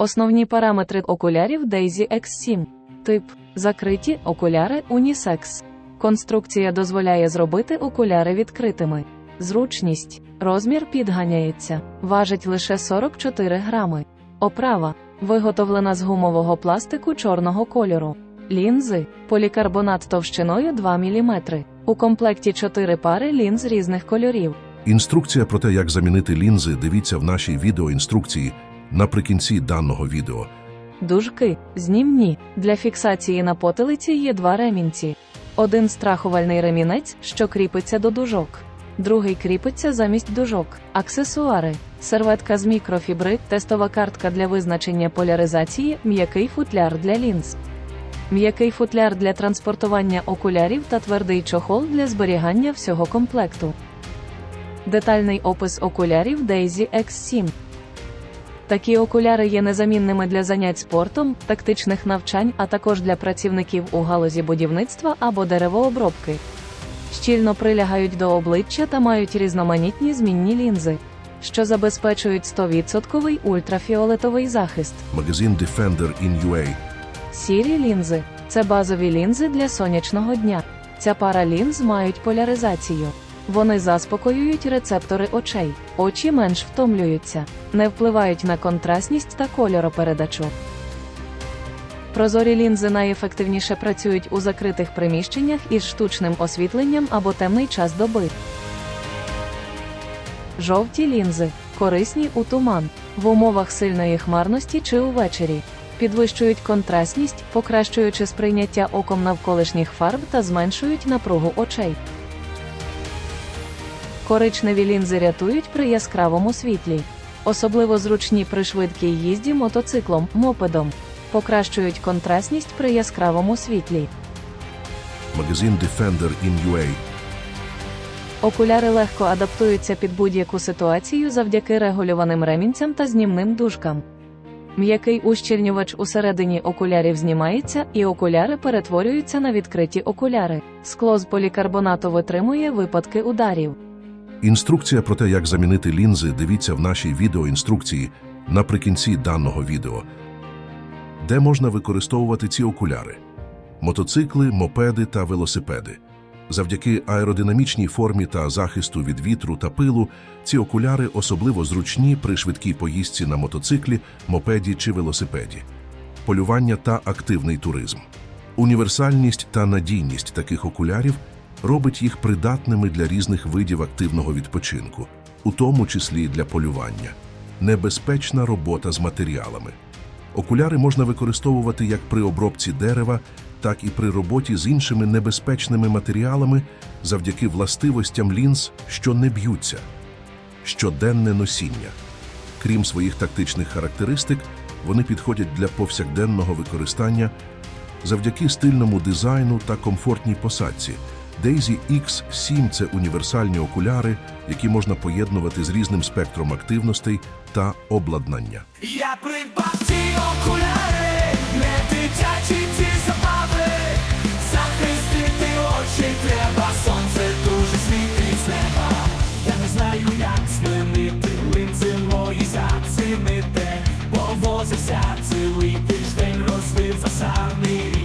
Основні параметри окулярів Daisy X7. Тип закриті окуляри унісекс. Конструкція дозволяє зробити окуляри відкритими. Зручність. Розмір підганяється. Важить лише 44 грами. Оправа. Виготовлена з гумового пластику чорного кольору. Лінзи. Полікарбонат товщиною 2 мм. У комплекті 4 пари лінз різних кольорів. Інструкція про те, як замінити лінзи, дивіться в нашій відеоінструкції наприкінці даного відео. Дужки знімні. Для фіксації на потилиці є два ремінці. Один страхувальний ремінець, що кріпиться до дужок. Другий кріпиться замість дужок. Аксесуари. Серветка з мікрофібри, тестова картка для визначення поляризації, м'який футляр для лінз. М'який футляр для транспортування окулярів та твердий чохол для зберігання всього комплекту. Детальний опис окулярів Daisy X7. Такі окуляри є незамінними для занять спортом, тактичних навчань, а також для працівників у галузі будівництва або деревообробки. Щільно прилягають до обличчя та мають різноманітні змінні лінзи, що забезпечують 100% ультрафіолетовий захист. Магазин Defender in UA. Сірі лінзи це базові лінзи для сонячного дня. Ця пара лінз мають поляризацію. Вони заспокоюють рецептори очей, очі менш втомлюються, не впливають на контрастність та кольоропередачу. Прозорі лінзи найефективніше працюють у закритих приміщеннях із штучним освітленням або темний час доби. Жовті лінзи корисні у туман, в умовах сильної хмарності чи увечері. Підвищують контрастність, покращуючи сприйняття оком навколишніх фарб та зменшують напругу очей. Коричневі лінзи рятують при яскравому світлі. Особливо зручні при швидкій їзді мотоциклом, мопедом. Покращують контрастність при яскравому світлі. Магазин Defender in UA. Окуляри легко адаптуються під будь-яку ситуацію завдяки регулюваним ремінцям та знімним дужкам. М'який ущільнювач усередині окулярів знімається, і окуляри перетворюються на відкриті окуляри. Скло з полікарбонату витримує випадки ударів. Інструкція про те, як замінити лінзи, дивіться в нашій відеоінструкції наприкінці даного відео. Де можна використовувати ці окуляри? Мотоцикли, мопеди та велосипеди. Завдяки аеродинамічній формі та захисту від вітру та пилу, ці окуляри особливо зручні при швидкій поїздці на мотоциклі, мопеді чи велосипеді. Полювання та активний туризм. Універсальність та надійність таких окулярів робить їх придатними для різних видів активного відпочинку, у тому числі для полювання. Небезпечна робота з матеріалами. Окуляри можна використовувати як при обробці дерева, так і при роботі з іншими небезпечними матеріалами завдяки властивостям лінз, що не б'ються. Щоденне носіння. Крім своїх тактичних характеристик, вони підходять для повсякденного використання завдяки стильному дизайну та комфортній посадці. Daisy X7 – це універсальні окуляри, які можна поєднувати з різним спектром активностей та обладнання. Я придбав ці окуляри, не дитячі ці забави. Захистити очі треба, сонце дуже світить з неба. Я не знаю, як змінити линзи мої зацінити. Повозився цілий тиждень, розвив засадний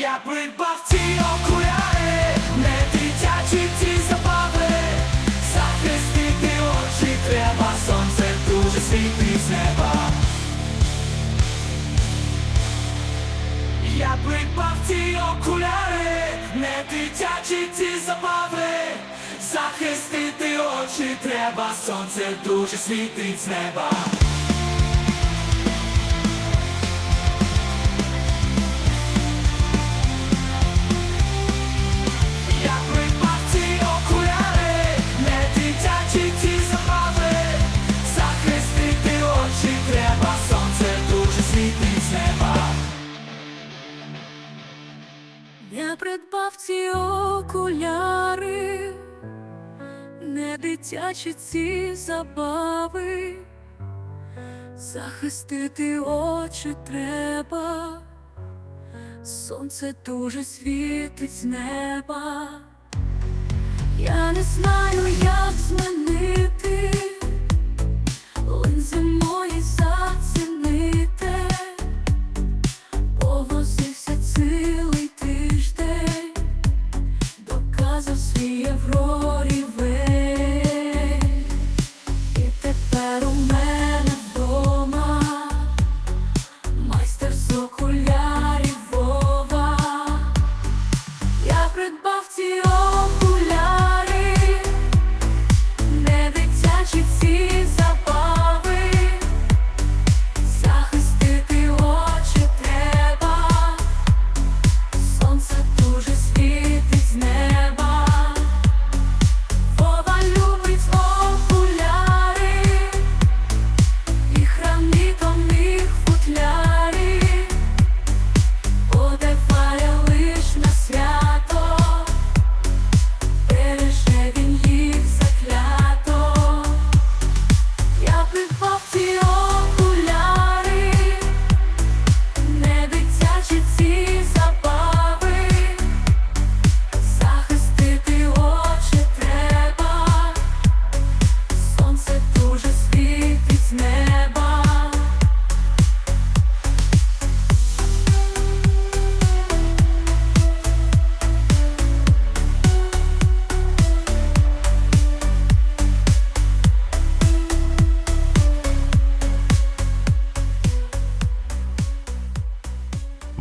Я придбав ці окуляри, не дитячі ці забави. Захистити очі треба, сонце дуже світить з неба. Я придбав ці окуляри, не дитячі ці забави. Захистити очі треба, сонце дуже світить з неба. Я придбав ці окуляри, не дитячі ці забави, захистити очі треба, сонце дуже світить з неба. Я не знаю, як змінити линзи мої за.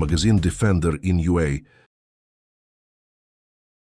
magazine Defender in UA